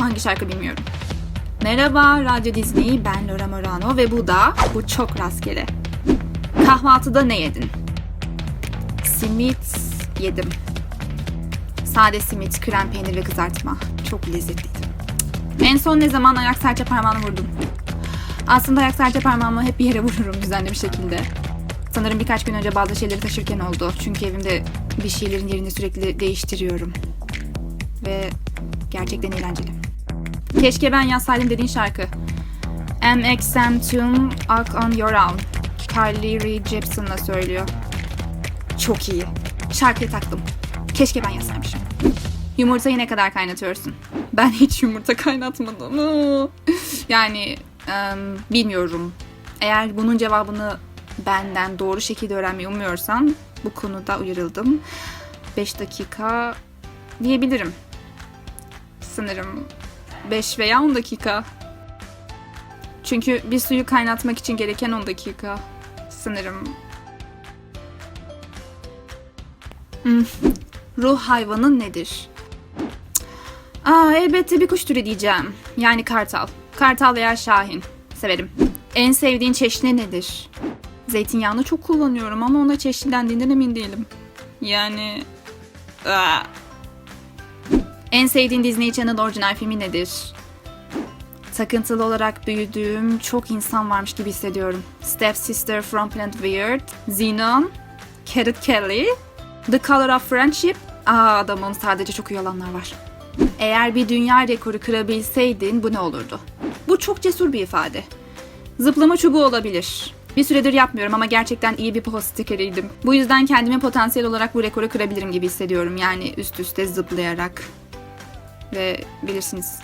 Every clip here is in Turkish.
Hangi şarkı bilmiyorum. Merhaba Radyo Disney, ben Laura Morano ve bu da Bu Çok Rastgele. Kahvaltıda ne yedin? Simit yedim. Sade simit, krem peynir ve kızartma. Çok lezzetliydi. En son ne zaman ayak serçe parmağını vurdum? Aslında ayak serçe parmağımı hep bir yere vururum düzenli bir şekilde. Sanırım birkaç gün önce bazı şeyleri taşırken oldu. Çünkü evimde bir şeylerin yerini sürekli değiştiriyorum. Ve gerçekten eğlenceli. Keşke ben yazsaydım dediğin şarkı. MXM Walk on Your Own. Carly Rae Jepsen'la söylüyor. Çok iyi. Şarkıyı taktım. Keşke ben yazsaymışım. Yumurtayı ne kadar kaynatıyorsun? Ben hiç yumurta kaynatmadım. yani em, bilmiyorum. Eğer bunun cevabını benden doğru şekilde öğrenmeyi umuyorsan bu konuda uyarıldım. 5 dakika diyebilirim. Sanırım 5 veya 10 dakika. Çünkü bir suyu kaynatmak için gereken 10 dakika. Sanırım. Hmm. Ruh hayvanın nedir? Aa, elbette bir kuş türü diyeceğim. Yani kartal. Kartal veya şahin. Severim. En sevdiğin çeşni nedir? Zeytinyağını çok kullanıyorum ama ona çeşni dendiğinden emin değilim. Yani... Aa. En sevdiğin Disney Channel orijinal filmi nedir? Takıntılı olarak büyüdüğüm çok insan varmış gibi hissediyorum. Step Sister from Planet Weird, Xenon, Carrot Kelly, The Color of Friendship. Aa adamın sadece çok iyi olanlar var. Eğer bir dünya rekoru kırabilseydin bu ne olurdu? Bu çok cesur bir ifade. Zıplama çubuğu olabilir. Bir süredir yapmıyorum ama gerçekten iyi bir post stikeriydim. Bu yüzden kendimi potansiyel olarak bu rekoru kırabilirim gibi hissediyorum. Yani üst üste zıplayarak. Ve bilirsiniz.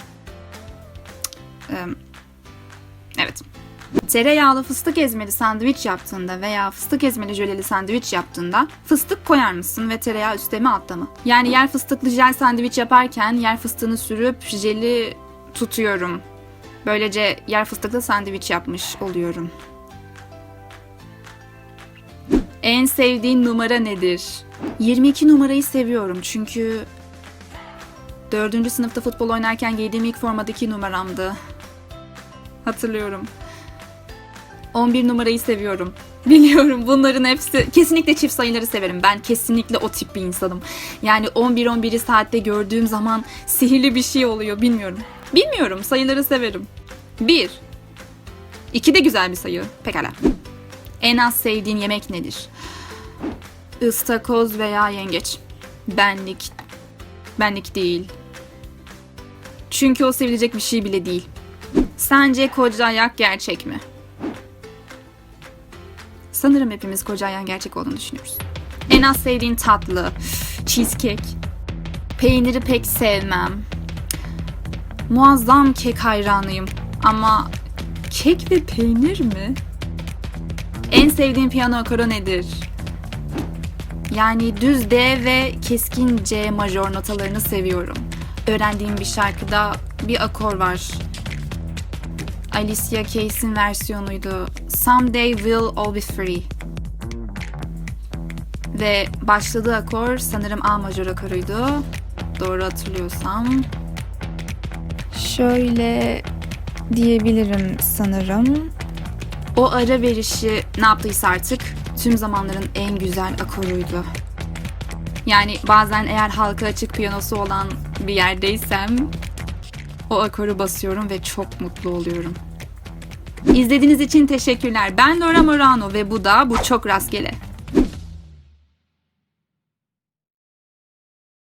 Evet. Tereyağlı fıstık ezmeli sandviç yaptığında veya fıstık ezmeli jöleli sandviç yaptığında fıstık koyar mısın ve tereyağı üstte mi altta mı? Yani yer fıstıklı jel sandviç yaparken yer fıstığını sürüp jeli tutuyorum. Böylece yer fıstıklı sandviç yapmış oluyorum. En sevdiğin numara nedir? 22 numarayı seviyorum çünkü 4. sınıfta futbol oynarken giydiğim ilk formadaki numaramdı. Hatırlıyorum. 11 numarayı seviyorum. Biliyorum bunların hepsi kesinlikle çift sayıları severim. Ben kesinlikle o tip bir insanım. Yani 11 11'i saatte gördüğüm zaman sihirli bir şey oluyor bilmiyorum. Bilmiyorum sayıları severim. 1 2 de güzel bir sayı. Pekala. En az sevdiğin yemek nedir? Istakoz veya yengeç. Benlik. Benlik değil. Çünkü o sevilecek bir şey bile değil. Sence koca ayak gerçek mi? Sanırım hepimiz koca ayağın gerçek olduğunu düşünüyoruz. En az sevdiğin tatlı, cheesecake. Peyniri pek sevmem. Muazzam kek hayranıyım. Ama kek ve peynir mi? En sevdiğin piyano akoru nedir? Yani düz D ve keskin C majör notalarını seviyorum. Öğrendiğim bir şarkıda bir akor var. Alicia Keys'in versiyonuydu. Someday We'll All Be Free. Ve başladığı akor sanırım A majör akoruydu. Doğru hatırlıyorsam. Şöyle diyebilirim sanırım. O ara verişi ne yaptıysa artık tüm zamanların en güzel akoruydu. Yani bazen eğer halka açık piyanosu olan bir yerdeysem o akoru basıyorum ve çok mutlu oluyorum. İzlediğiniz için teşekkürler. Ben Laura Morano ve bu da Bu Çok Rastgele.